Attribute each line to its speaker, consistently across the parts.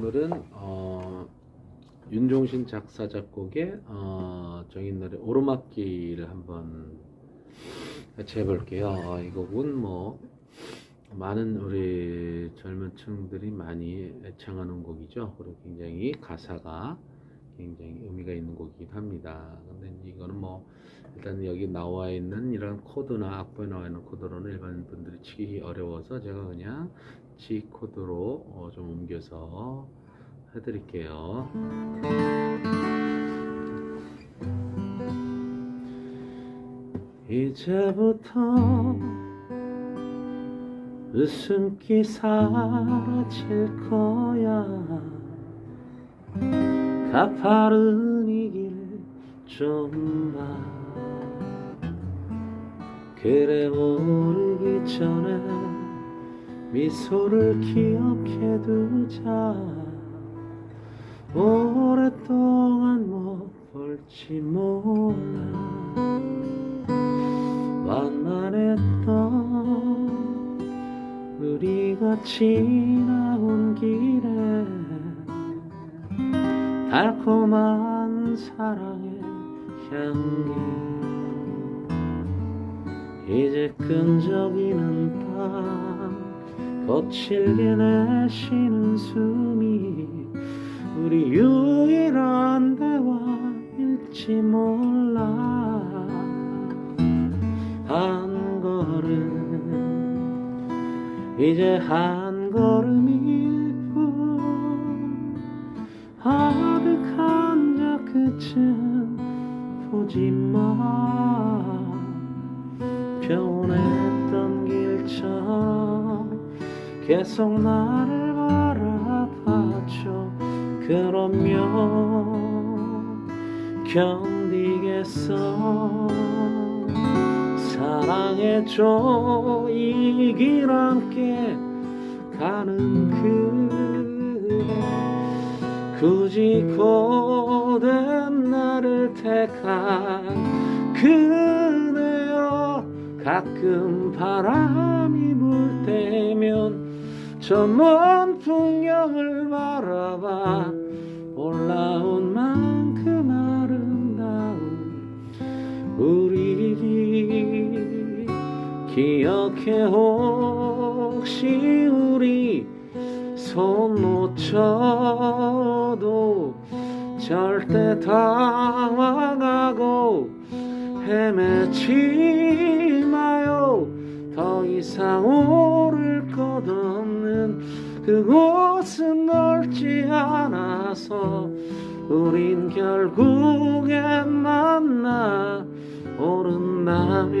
Speaker 1: 오늘은 어, 윤종신 작사 작곡의 어, 정인 노래 오르막길을 한번 같이 해볼게요. 어, 이 곡은 뭐 많은 우리 젊은 층들이 많이 애청하는 곡이죠. 그리고 굉장히 가사가 굉장히 의미가 있는 곡이기도 합니다. 근데 이거는 뭐 일단 여기 나와 있는 이런 코드나 악보에 나와 있는 코드로는 일반 분들이 치기 어려워서 제가 그냥 G 코드로 어, 좀 옮겨서 해드릴게요. 이제부터 웃음기 사라질 거야 가파른 이 길 좀봐 그래 모르기 전에 미소를 기억해 두자. 오랫동안 못 볼지 몰라. 완만했던 우리가 지나온 길에 달콤한 사랑의 향기. 이제 끈적이는 밤 거칠게 내쉬는 숨이 우리 유일한 대화일지 몰라. 한 걸음 이제 한 걸음일 뿐. 아득한 저 끝은 보지 마 계속 나를 바라봐줘. 그러면 견디겠어. 사랑해줘. 이 길 함께 가는 그대. 굳이 고된 나를 택한 그대여 가끔 바람이 불 때면 저 먼 풍경을 바라봐 올라온 만큼 아름다운 우리 길 기억해 혹시 우리 손 놓쳐도 절대 당황하고 헤매지 마요. 더 이상 오를 것 없는 그곳은 넓지 않아서 우린 결국엔 만나 오른다면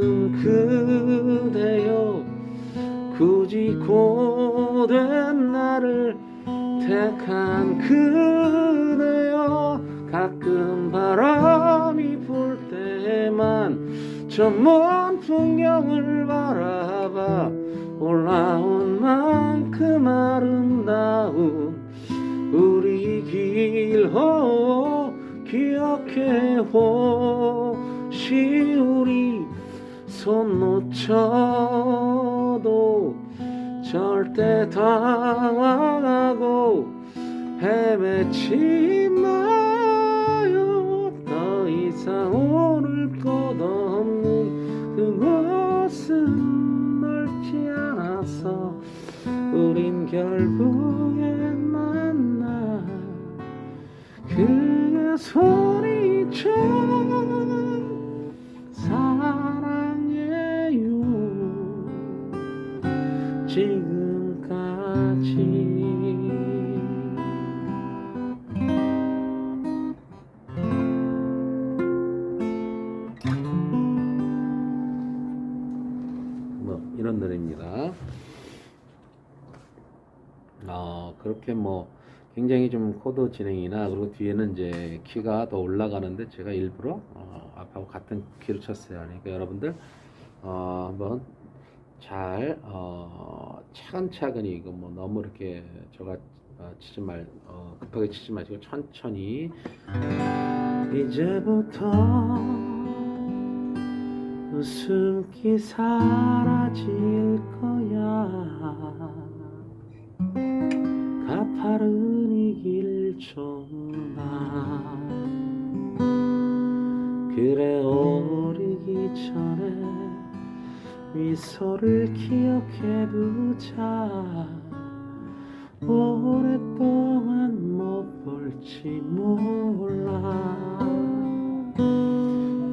Speaker 1: 가는 그대여 굳이 고된 나를 택한 그대여 가끔 바람이 불 때만 저 먼 풍경을 바라 손 놓쳐도 절대 당황하고 헤매지 마요. 더 이상 오를 것 없는 그곳은 넓지 않아서 우린 결국 노래입니다. 어, 그렇게 뭐 굉장히 좀 코드 진행이나 그리고 뒤에는 이제 키가 더 올라가는데 제가 일부러 어, 앞하고 같은 키로 쳤어요. 그러니까 여러분들 어, 한번 잘 어, 차근차근히 이거 뭐 너무 이렇게 저가 어, 치지 말 어, 급하게 치지 마시고 천천히 이제부터 웃음기 사라질 거야. 가파른 이 길 좀 봐 그래 오르기 전에 미소를 기억해 두자. 오랫동안 못 볼지 몰라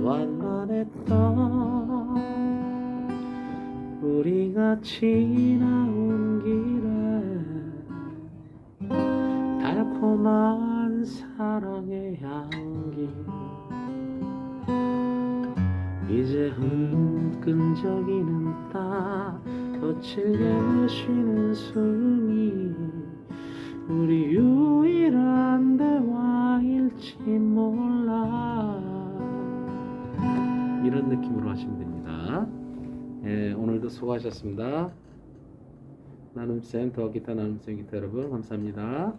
Speaker 1: 완만했던 우리가 지나온 길에 달콤한 사랑의 향기. 이제 흔끈적이는 따 거칠게 쉬는 숨이 우리 유일한 대화일지 몰라 이런 느낌으로 하시면 됩니다. 예, 오늘도 수고하셨습니다. 나눔쌤 더 기타 나눔쌤 기타 여러분 감사합니다